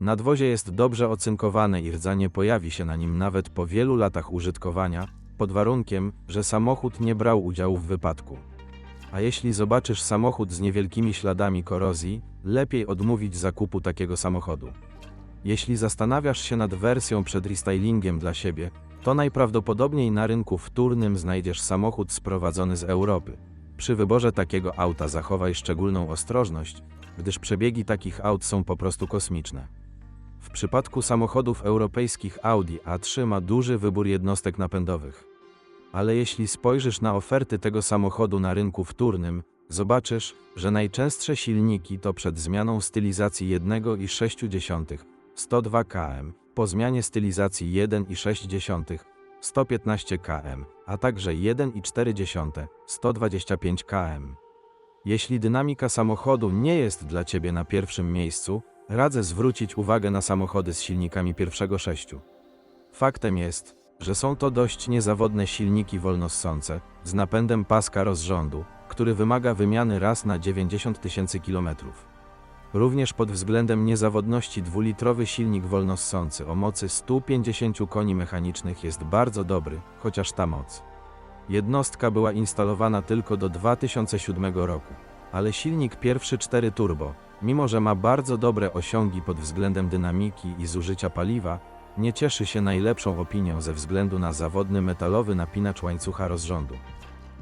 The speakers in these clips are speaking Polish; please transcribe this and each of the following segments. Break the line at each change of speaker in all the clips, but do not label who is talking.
Nadwozie jest dobrze ocynkowane i rdza nie pojawi się na nim nawet po wielu latach użytkowania, pod warunkiem, że samochód nie brał udziału w wypadku. A jeśli zobaczysz samochód z niewielkimi śladami korozji, lepiej odmówić zakupu takiego samochodu. Jeśli zastanawiasz się nad wersją przed restylingiem dla siebie, to najprawdopodobniej na rynku wtórnym znajdziesz samochód sprowadzony z Europy. Przy wyborze takiego auta zachowaj szczególną ostrożność, gdyż przebiegi takich aut są po prostu kosmiczne. W przypadku samochodów europejskich Audi A3 ma duży wybór jednostek napędowych. Ale jeśli spojrzysz na oferty tego samochodu na rynku wtórnym, zobaczysz, że najczęstsze silniki to przed zmianą stylizacji 1,6 102 km, po zmianie stylizacji 1,6 115 km, a także 1,4 125 km. Jeśli dynamika samochodu nie jest dla Ciebie na pierwszym miejscu, radzę zwrócić uwagę na samochody z silnikami pierwszego sześciu. Faktem jest, że są to dość niezawodne silniki wolnossące, z napędem paska rozrządu, który wymaga wymiany raz na 90 tysięcy kilometrów. Również pod względem niezawodności dwulitrowy silnik wolnossący o mocy 150 koni mechanicznych jest bardzo dobry, chociaż ta moc. Jednostka była instalowana tylko do 2007 roku, ale silnik pierwszy 4 turbo, mimo że ma bardzo dobre osiągi pod względem dynamiki i zużycia paliwa, nie cieszy się najlepszą opinią ze względu na zawodny metalowy napinacz łańcucha rozrządu.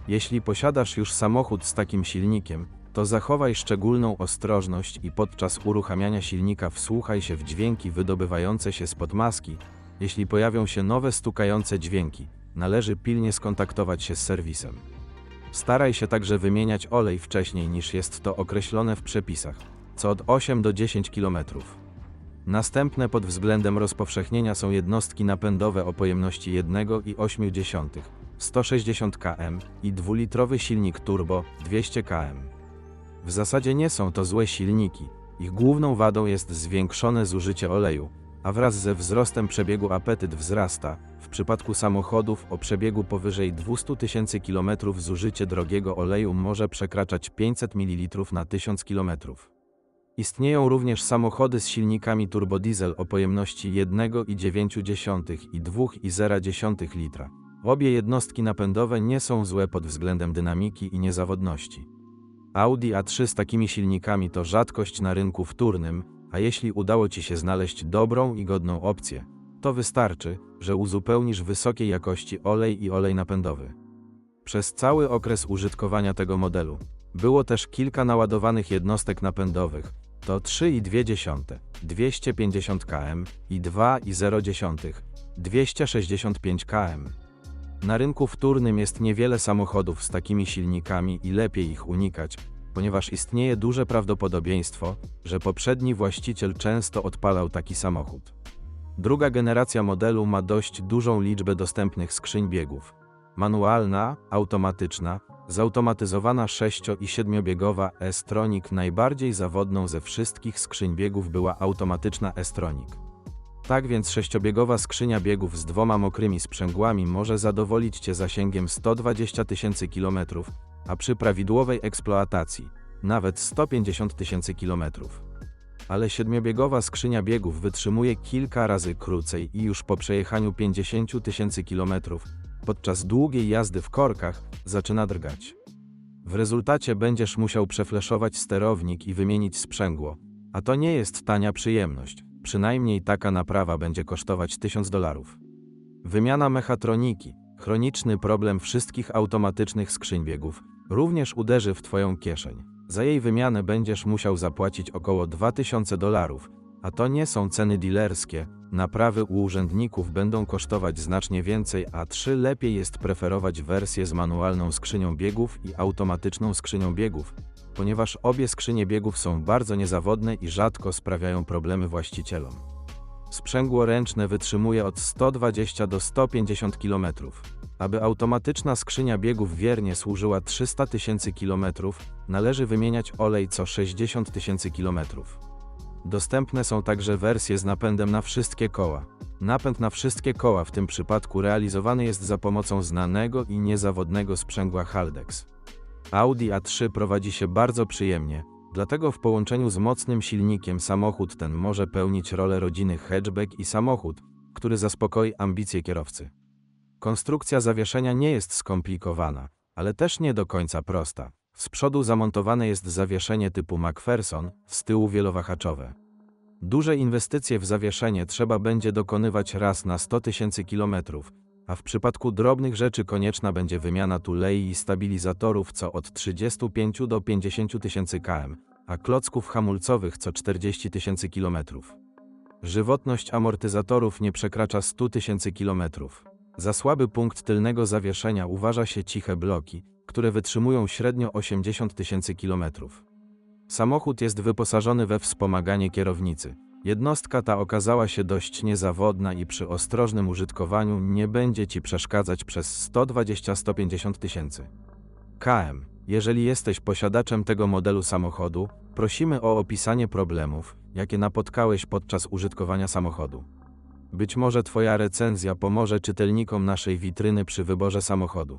Jeśli posiadasz już samochód z takim silnikiem, to zachowaj szczególną ostrożność i podczas uruchamiania silnika wsłuchaj się w dźwięki wydobywające się spod maski. Jeśli pojawią się nowe stukające dźwięki, należy pilnie skontaktować się z serwisem. Staraj się także wymieniać olej wcześniej niż jest to określone w przepisach, co od 8 do 10 km. Następne pod względem rozpowszechnienia są jednostki napędowe o pojemności 1,8 160 km i dwulitrowy silnik turbo 200 km. W zasadzie nie są to złe silniki, ich główną wadą jest zwiększone zużycie oleju, a wraz ze wzrostem przebiegu apetyt wzrasta. W przypadku samochodów o przebiegu powyżej 200 tysięcy km zużycie drogiego oleju może przekraczać 500 ml na 1000 km. Istnieją również samochody z silnikami turbodiesel o pojemności 1,9 i 2,0 litra. Obie jednostki napędowe nie są złe pod względem dynamiki i niezawodności. Audi A3 z takimi silnikami to rzadkość na rynku wtórnym, a jeśli udało Ci się znaleźć dobrą i godną opcję, to wystarczy, że uzupełnisz wysokiej jakości olej i olej napędowy. Przez cały okres użytkowania tego modelu było też kilka naładowanych jednostek napędowych, to 3,2, 250 km i 2,0, 265 km. Na rynku wtórnym jest niewiele samochodów z takimi silnikami i lepiej ich unikać, ponieważ istnieje duże prawdopodobieństwo, że poprzedni właściciel często odpalał taki samochód. Druga generacja modelu ma dość dużą liczbę dostępnych skrzyń biegów. Manualna, automatyczna, zautomatyzowana 6- i 7-biegowa S-Tronic najbardziej zawodną ze wszystkich skrzyń biegów była automatyczna S-Tronic. Tak więc sześciobiegowa skrzynia biegów z dwoma mokrymi sprzęgłami może zadowolić Cię zasięgiem 120 tysięcy kilometrów, a przy prawidłowej eksploatacji nawet 150 tysięcy kilometrów. Ale siedmiobiegowa skrzynia biegów wytrzymuje kilka razy krócej i już po przejechaniu 50 tysięcy kilometrów, podczas długiej jazdy w korkach, zaczyna drgać. W rezultacie będziesz musiał przefleszować sterownik i wymienić sprzęgło, a to nie jest tania przyjemność. Przynajmniej taka naprawa będzie kosztować 1000 dolarów. Wymiana mechatroniki, chroniczny problem wszystkich automatycznych skrzyń biegów, również uderzy w Twoją kieszeń. Za jej wymianę będziesz musiał zapłacić około 2000 dolarów, a to nie są ceny dealerskie. Naprawy u urzędników będą kosztować znacznie więcej, a 3 lepiej jest preferować wersję z manualną skrzynią biegów i automatyczną skrzynią biegów, ponieważ obie skrzynie biegów są bardzo niezawodne i rzadko sprawiają problemy właścicielom. Sprzęgło ręczne wytrzymuje od 120 do 150 km. Aby automatyczna skrzynia biegów wiernie służyła 300 tysięcy km, należy wymieniać olej co 60 tysięcy km. Dostępne są także wersje z napędem na wszystkie koła. Napęd na wszystkie koła w tym przypadku realizowany jest za pomocą znanego i niezawodnego sprzęgła Haldex. Audi A3 prowadzi się bardzo przyjemnie, Dlatego w połączeniu z mocnym silnikiem samochód ten może pełnić rolę rodziny hatchback i samochód, który zaspokoi ambicje kierowcy. Konstrukcja zawieszenia nie jest skomplikowana, ale też nie do końca prosta. Z przodu zamontowane jest zawieszenie typu McPherson, z tyłu wielowahaczowe. Duże inwestycje w zawieszenie trzeba będzie dokonywać raz na 100 tysięcy kilometrów, a w przypadku drobnych rzeczy konieczna będzie wymiana tulei i stabilizatorów co od 35 do 50 tysięcy km, a klocków hamulcowych co 40 tysięcy kilometrów. Żywotność amortyzatorów nie przekracza 100 tysięcy kilometrów. Za słaby punkt tylnego zawieszenia uważa się ciche bloki, które wytrzymują średnio 80 tysięcy kilometrów. Samochód jest wyposażony we wspomaganie kierownicy. Jednostka ta okazała się dość niezawodna i przy ostrożnym użytkowaniu nie będzie Ci przeszkadzać przez 120-150 tysięcy. KM. Jeżeli jesteś posiadaczem tego modelu samochodu, prosimy o opisanie problemów, jakie napotkałeś podczas użytkowania samochodu. Być może Twoja recenzja pomoże czytelnikom naszej witryny przy wyborze samochodu.